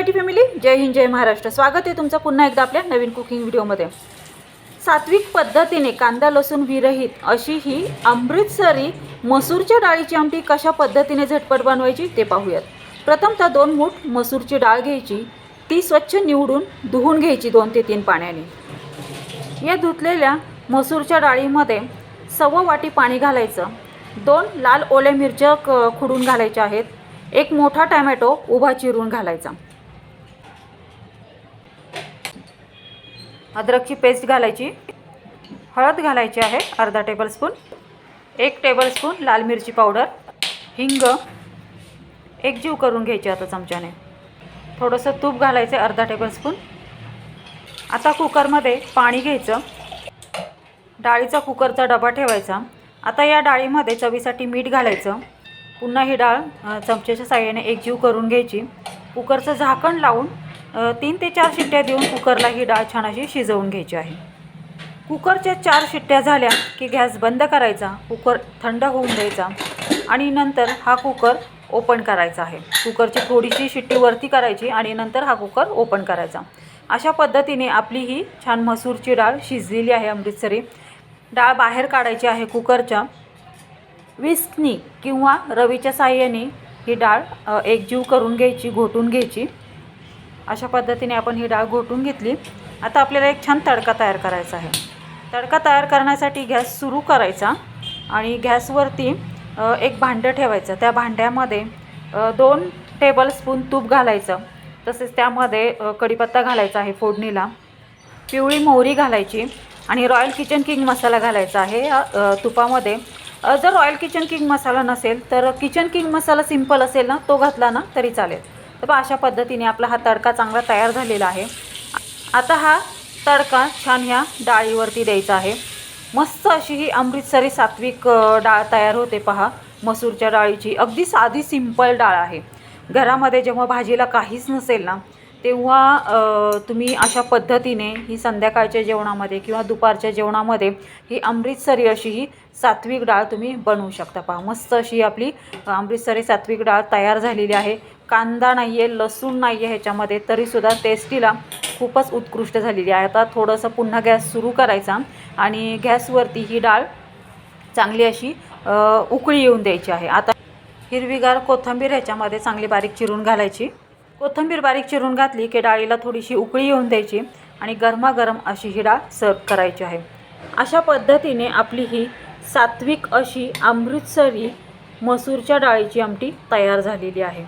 Marathi family जय हिंद जय महाराष्ट्र. स्वागत आहे तुमचं पुन्हा एकदा आपल्या नवीन कुकिंग व्हिडिओमध्ये सात्विक पद्धतीने कांदा लसूण विरहित अशी ही अमृतसरी मसूरच्या डाळीची आमटी कशा पद्धतीने झटपट बनवायची ते पाहूयात. प्रथमतः दोन मूठ मसूरची डाळ घ्यायची. ती स्वच्छ निवडून धुवून घ्यायची दोन ते तीन पाण्याने. या धुतलेल्या मसूरच्या डाळीमध्ये सव्वा वाटी पाणी घालायचं. दोन लाल ओल्या मिरच्या क खुडून घालायच्या आहेत. एक मोठा टॅमॅटो उभा चिरून घालायचा. अद्रकची पेस्ट घालायची. हळद घालायची आहे अर्धा टेबलस्पून एक टेबलस्पून लाल मिरची पावडर हिंग. एकजीव करून घ्यायची आता चमच्याने. थोडंसं तूप घालायचं अर्धा टेबलस्पून आता कुकरमध्ये पाणी घ्यायचं. डाळीचा कुकरचा डबा ठेवायचा. आता या डाळीमध्ये चवीसाठी मीठ घालायचं. पुन्हा ही डाळ चमच्याच्या साह्याने एकजीव करून घ्यायची. कुकरचं झाकण लावून तीन ते चार शिट्ट्या देऊन कुकरला ही डाळ छान अशी शिजवून घ्यायची आहे. कुकरच्या चार शिट्ट्या झाल्या की गॅस बंद करायचा कुकर थंड होऊन द्यायचा आणि नंतर हा कुकर ओपन करायचा आहे. कुकरची थोडीशी शिट्टी वरती करायची आणि नंतर हा कुकर ओपन करायचा. अशा पद्धतीने आपली ही छान मसूरची डाळ शिजलेली आहे अमृतसरी. डाळ बाहेर काढायची आहे कुकरच्या. विस्कनी किंवा रवीच्या साह्याने ही डाळ एकजीव करून घ्यायची घोटून घ्यायची. अशा पद्धतीने आपण ही डाळ घोटून घेतली. आता आपल्याला एक छान तडका तयार करायचा आहे. तडका तयार करण्यासाठी गॅस सुरू करायचा आणि गॅसवरती एक भांडं ठेवायचं. त्या भांड्यामध्ये दोन टेबलस्पून तूप घालायचं. तसेच त्यामध्ये कढीपत्ता घालायचा आहे फोडणीला. पिवळी मोहरी घालायची आणि रॉयल किचन किंग मसाला घालायचा आहे. तुपामध्ये. जर रॉयल किचन किंग मसाला नसेल तर किचन किंग मसाला सिंपल असेल ना तो घातला ना तरी चालेल. तर बघा अशा पद्धतीने आपला हा तडका चांगला तयार झालेला आहे. आता हा तडका छान ह्या डाळीवरती द्यायचा आहे. मस्त अशी ही अमृतसरी सात्विक डाळ तयार होते पहा. मसूरच्या डाळीची. अगदी साधी सिंपल डाळ आहे. घरामध्ये जेव्हा भाजीला काहीच नसेल ना तेव्हा तुम्ही अशा पद्धतीने ही संध्याकाळच्या जेवणामध्ये किंवा दुपारच्या जेवणामध्ये ही अमृतसरी अशी ही सात्विक डाळ तुम्ही बनवू शकता पहा. मस्त अशी आपली अमृतसरी सात्विक डाळ तयार झालेली आहे. कांदा नाही आहे लसूण नाही आहे ह्याच्यामध्ये तरीसुद्धा टेस्टीला खूपच उत्कृष्ट झालेली आहे. आता थोडंसं पुन्हा गॅस सुरू करायचा आणि गॅसवरती ही डाळ चांगली अशी उकळी येऊन द्यायची आहे. आता हिरवीगार कोथिंबीर ह्याच्यामध्ये चांगली बारीक चिरून घालायची. कोथिंबीर बारीक चिरून घातली की डाळीला थोडीशी उकळी येऊन द्यायची आणि गरमागरम अशी ही डाळ सर्व करायची आहे. अशा पद्धतीने आपली ही सात्विक अशी अमृतसरी मसूरच्या डाळीची आमटी तयार झालेली आहे.